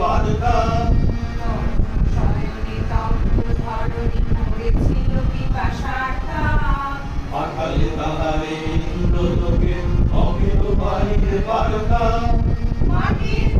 বার্তা পাঠালে তাহারে ইন্দ্রলোকে অকের বাড়ির বার্তা মাটির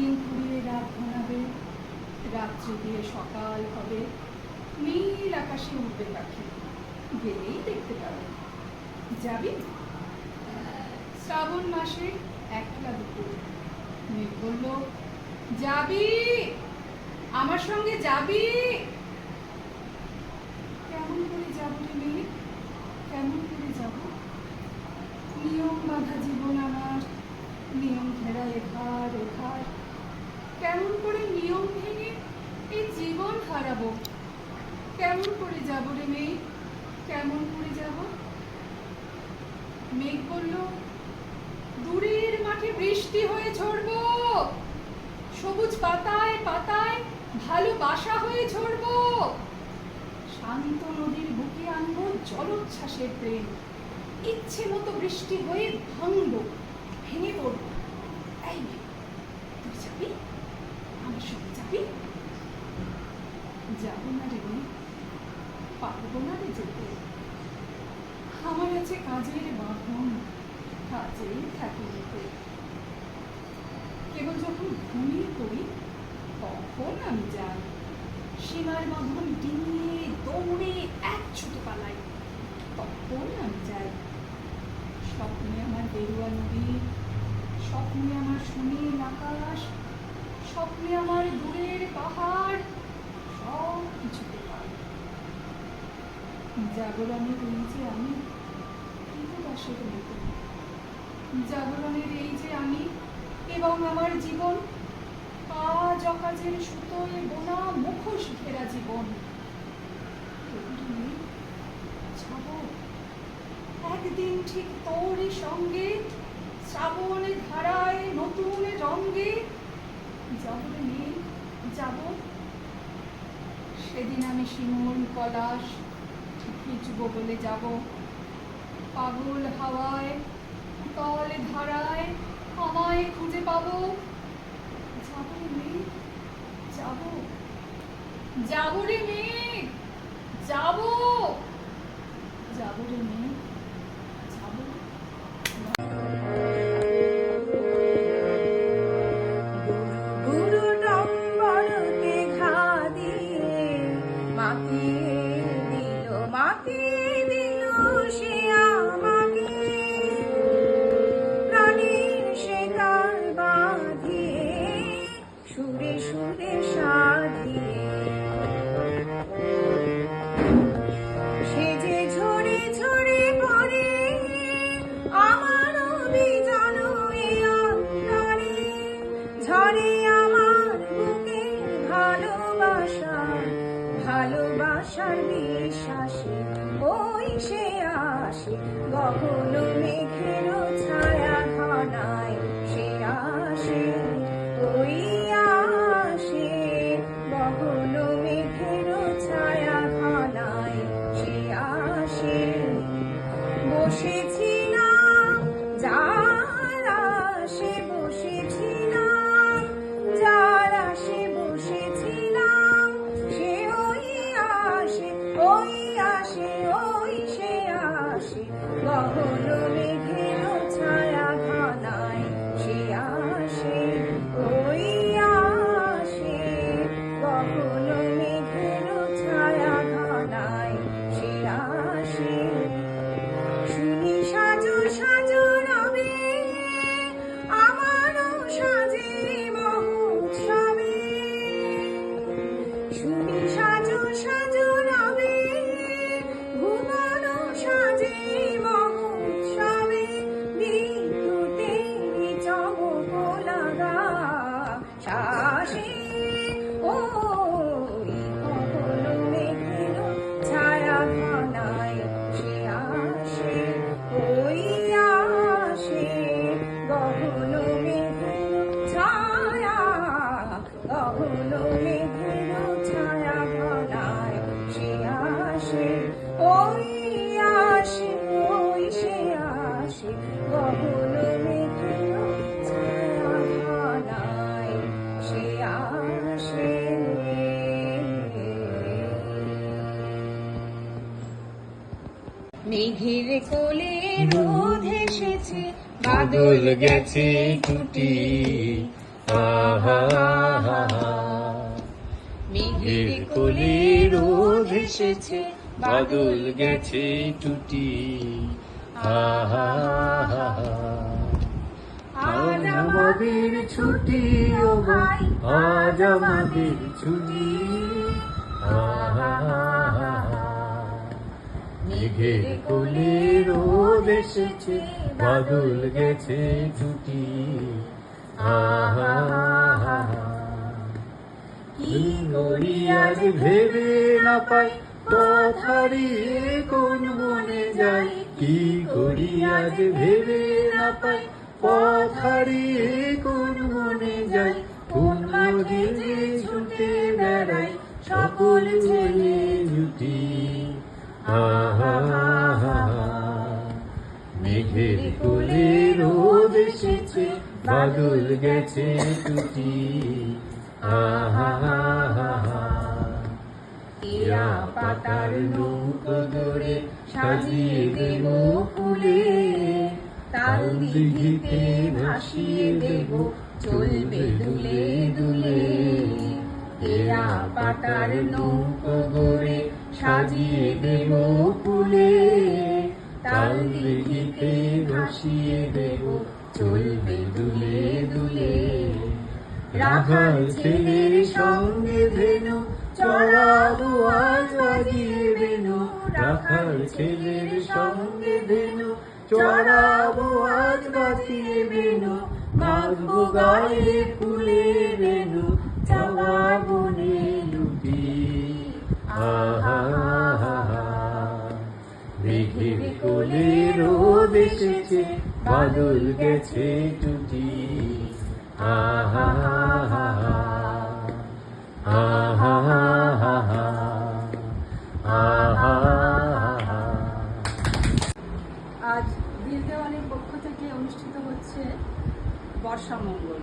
দিন ঘুরিয়ে রাত ঘনাবে রাত্রি দিয়ে সকাল হবে, নীল আকাশে উঠবে পাখি। গেলেই দেখতে পাবে। যাবি? শ্রাবণ মাসে একটা দুপুর। মেঘ বলল যাবি? আমার সঙ্গে যাবি? কেমন করে যাব রে মেয়ে? কেমন করে যাব? নিয়ম বাঁধা জীবন আমার, নিয়ম ঘেরা এধার ওধার কেমন করে নিয়ম ভেঙে এই জীবন হারাবো? কেমন করে যাব রে মেয়ে? কেমন করে যাব? মেঘ বলল, দূরের মাঠে বৃষ্টি হয়ে ঝরব। সবুজ পাতায় পাতায় ভালোবাসা হয়ে ঝরব। শান্ত নদীর বুকে আনব জলোচ্ছ্বাসের প্রেম। ইচ্ছে মতো বৃষ্টি হয়ে ভাঙব, ভেঙে পড়ব। এই তুই যাবি? যখন ঘুমিয়ে পড়ি, তখন আমি যাই। সীমার বাঁধন ডিঙিয়ে দৌড়ে এক ছুটে পালাই। তখন আমি যাই। স্বপ্নে আমার বেরুয়া নদী, স্বপ্নে আমার সুনীল আকাশ, স্বপ্নে আমার দূরের পাহাড়, সব কিছুতে পাই। জাগরণের এই যে আমি কৃতদাসের মতো জাগরণের এই যে আমি এবং আমার জীবন, আজ অকাজের সুতোয় বোনা মুখোশ ঘেরা জীবন। একদিন ঠিক তোরই সঙ্গে, শ্রাবণে ধারায় নতুন রঙ্গে যাব মেয়ে যাব। সেদিন আমি শিমুল, পলাশ ভিজব বলে যাব। পাগল হাওয়ায়, তলে ধারায় আমায় খুঁজে পাবো? যাব মেয়ে যাব। যাব রে মেয়ে যাব। যাব রে মেয়ে। সুরে সুরে মেঘের কোলে রোদ এসেছে বাদল গেছে টুটি আহা মেঘের কোলে রোদ এসেছে বাদল গেছে টুটি আজ আমাদের ছুটি ও ভাই। আজ আমাদের ছুটি। আহা মেঘের কোলে রোদ এসেছে, বাদল গেছে ছুটি আহা কি করি আজ ভেবে না পাই পথ কোন বনে যাই। কি করি আজ ভেবে না পাই পথ কোন মনে যাই। কোন মাঝে ছুটে বেড়াই, সকল ছেলে জুটি মেঘের কোলে রোদ এসেছে, বাদল গেছে টুটি এরা পাতার নৌকো ধরে সাজিয়ে দেব ফুলে। তাল দিঘিতে ভাসিয়ে দেব চলবে দুলে দুলে। এরা পাতার নৌকো সাজিয়ে দেব ফুলে, তাল দিঘিতে ভাসিয়ে দেব, চলবে দুলে দুলে। রাখাল ছেলের সঙ্গে ধেনু চড়াবো আজ বাজিয়ে বেনু রাখাল ছেলের সঙ্গে ধেনু চড়াবো আজ বাজিয়ে বেনু মাগবো গায়ে ফুলে। মেঘের কোলে রোদ গেছে টুটি আহা আহা আহা আজ পক্ষ থেকে অনুষ্ঠিত হচ্ছে বর্ষামঙ্গল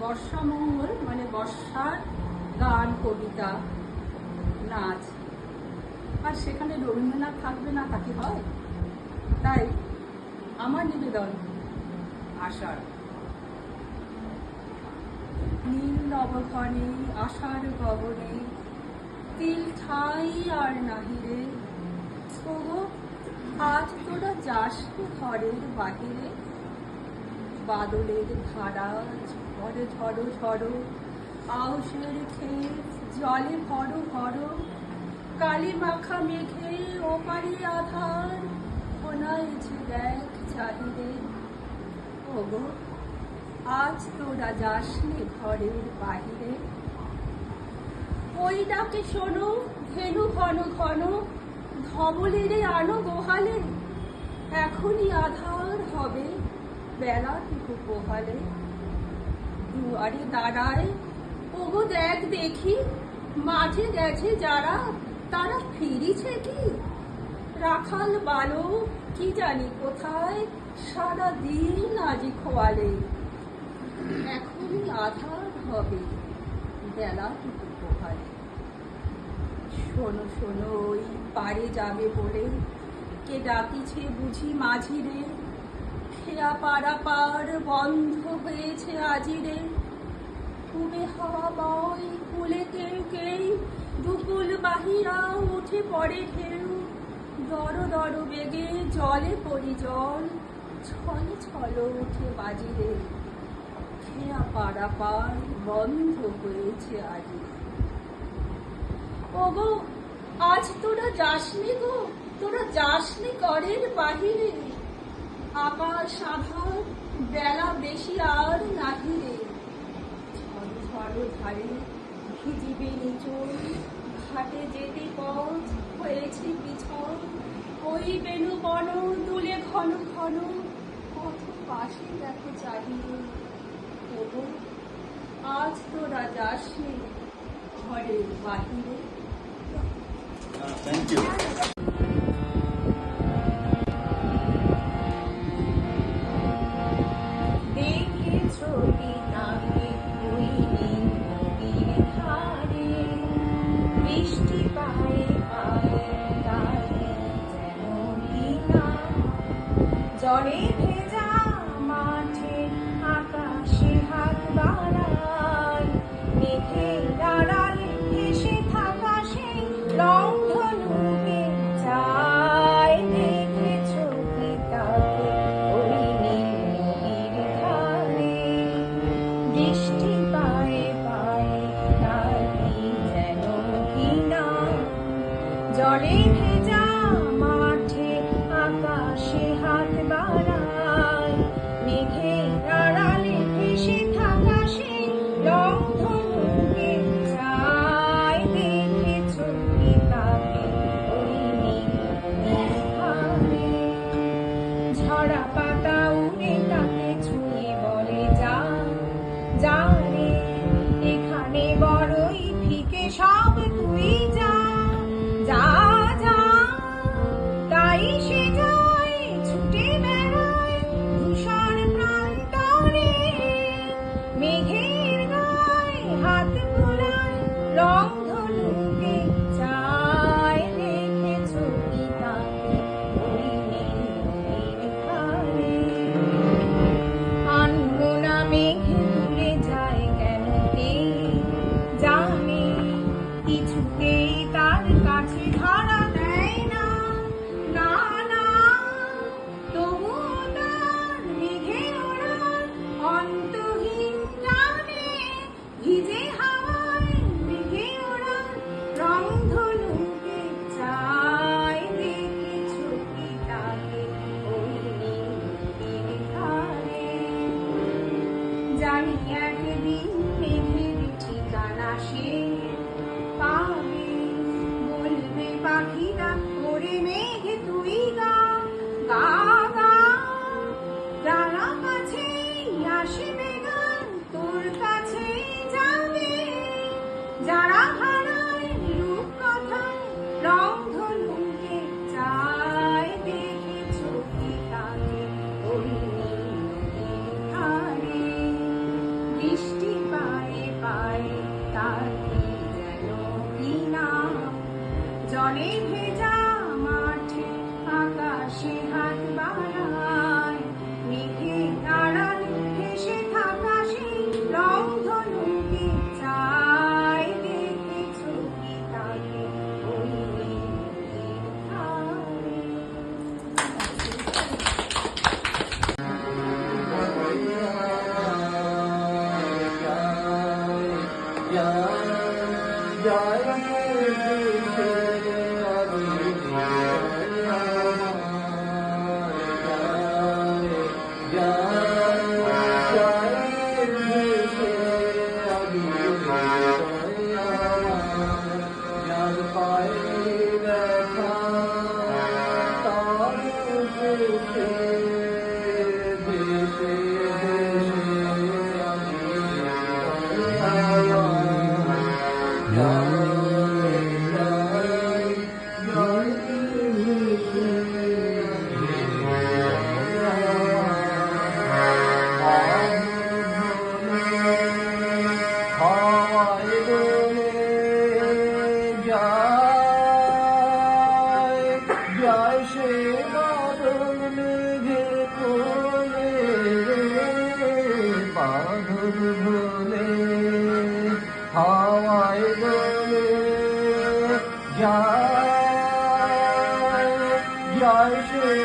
বর্ষামঙ্গল মানে বর্ষার গান, কবিতা নাচ আর সেখানে রবীন্দ্রনাথ থাকবে না তাকে হয়? তাই আমার নিবেদন আষাঢ় নীল নবঘনে, আষাঢ় গগনে, তিল ঠাই আর নাহিরে আজ তোরা যাস ঘরের বাহিরে? বাদলের ধারা ঝড়ো ঝড়ো ঝড়ো, আউশের ক্ষেত জলে ভরো ভরো। কালী মাখা মেঘে ওপারে আধার। ঘনাইছে দেখ চাহিদে ওগো, আজ তোরা যাসনি ঘরের বাহিরে। ওই ডাকে শোনো ধেনু ঘন ঘন। ধবলেরে আনো গোহালে। এখনই আধার হবে বেলাটুকু পোহালে দুয়ারে দাঁড়ায়, ওগো দেখ দেখি। মাঝে গেছে যারা, তারা ফিরিছে কি? রাখাল বালক কি জানি কোথায় সারা দিন আজি খোয়ালে। এখনই আধার হবে বেলাটুকু পোহালে। শোনো শোনো, ওই পারে যাবে বলে কে ডাকিছে বুঝি মাঝিরে। খেয়া পাড়া পার বন্ধ হয়েছে আজিরে। খুবে হাওয়া বয় কুলে কেউ কেউ দুকুল বাহিরা উঠে পড়ে ঢেউ। দর দর বেগে জলে পড়ি জল, ছলে ছল উঠে বাজিরে। খেয়া পাড়া পার বন্ধ হয়েছে আজিরে ওগো, আজ তোরা যাসনি গো? তোরা যাসনি ঘরের বাহিরে। আকাশ আধার, বেলা বেশি আর নাহিরে। ঝড় ঝড় ধারে ভিজিবে নিচল ঘাটে যেতে পথ হয়েছে পিছল ওই বেনু বন দুলে ঘন ঘন পথ পাশে দেখো চাহিয়ে ওগো আজ তোরা যাসনি ঘরের বাহিরে। থ্যাংক ইউ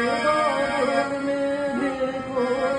সে বাদল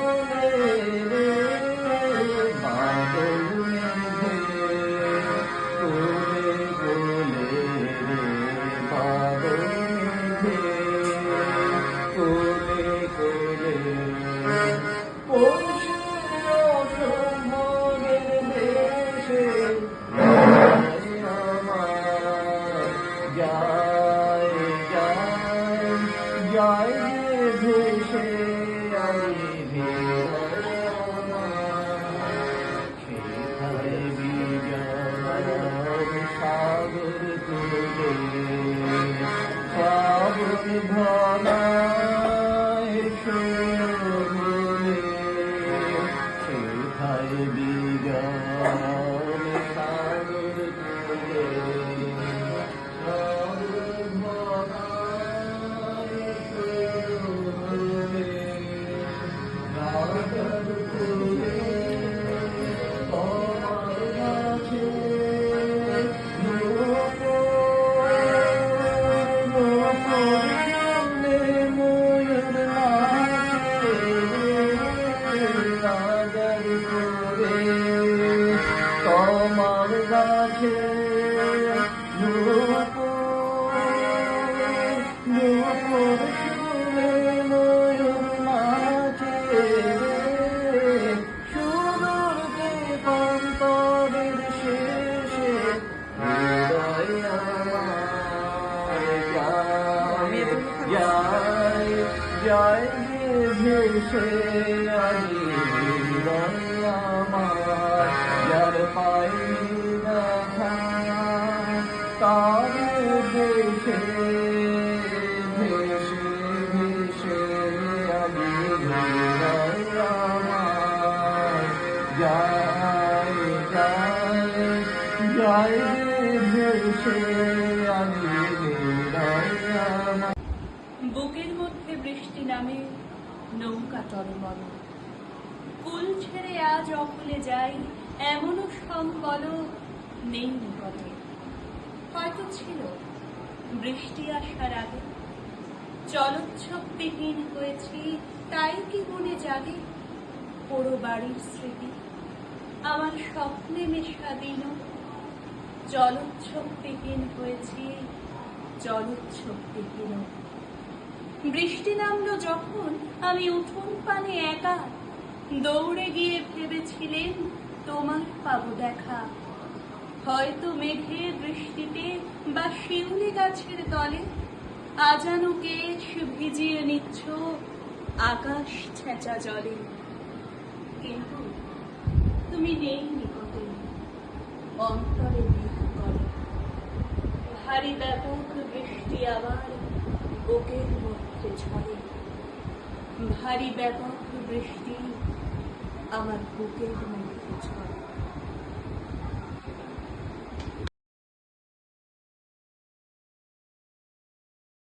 গাছে বুকের মধ্যে বৃষ্টি নামে নৌকা টলমল কুল ছেড়ে আজ অকুলে যাই, এমনও সম্বল নেই নিকটে। হয়তো ছিল বৃষ্টি আসার আগে। চলচ্ছপ্রহীন হয়েছি, তাই কি মনে জাগে পোড়ো বাড়ির স্মৃতি? আমার স্বপ্নে মেশা দিন। জলোচ্ছ্ববিহীন হয়েছি জলোচ্ছ্ববিহীন বৃষ্টি নামলো যখন আমি উঠোন পানে একা। দৌড়ে গিয়ে ভেবেছিলেন, তোমার পাবো দেখা। হয়তো মেঘে বৃষ্টিতে বা শিউলি গাছের তলে আজানো কেশ ভিজিয়ে নিচ্ছ আকাশ ছেঁচা জলে। কিন্তু তুমি নেই নিকটে। অন্তরে মেঘ করে। ভারী ব্যাপক বৃষ্টি আবার বুকের মধ্যে ঝরে। ভারী ব্যাপক বৃষ্টি আমার বুকের মধ্যে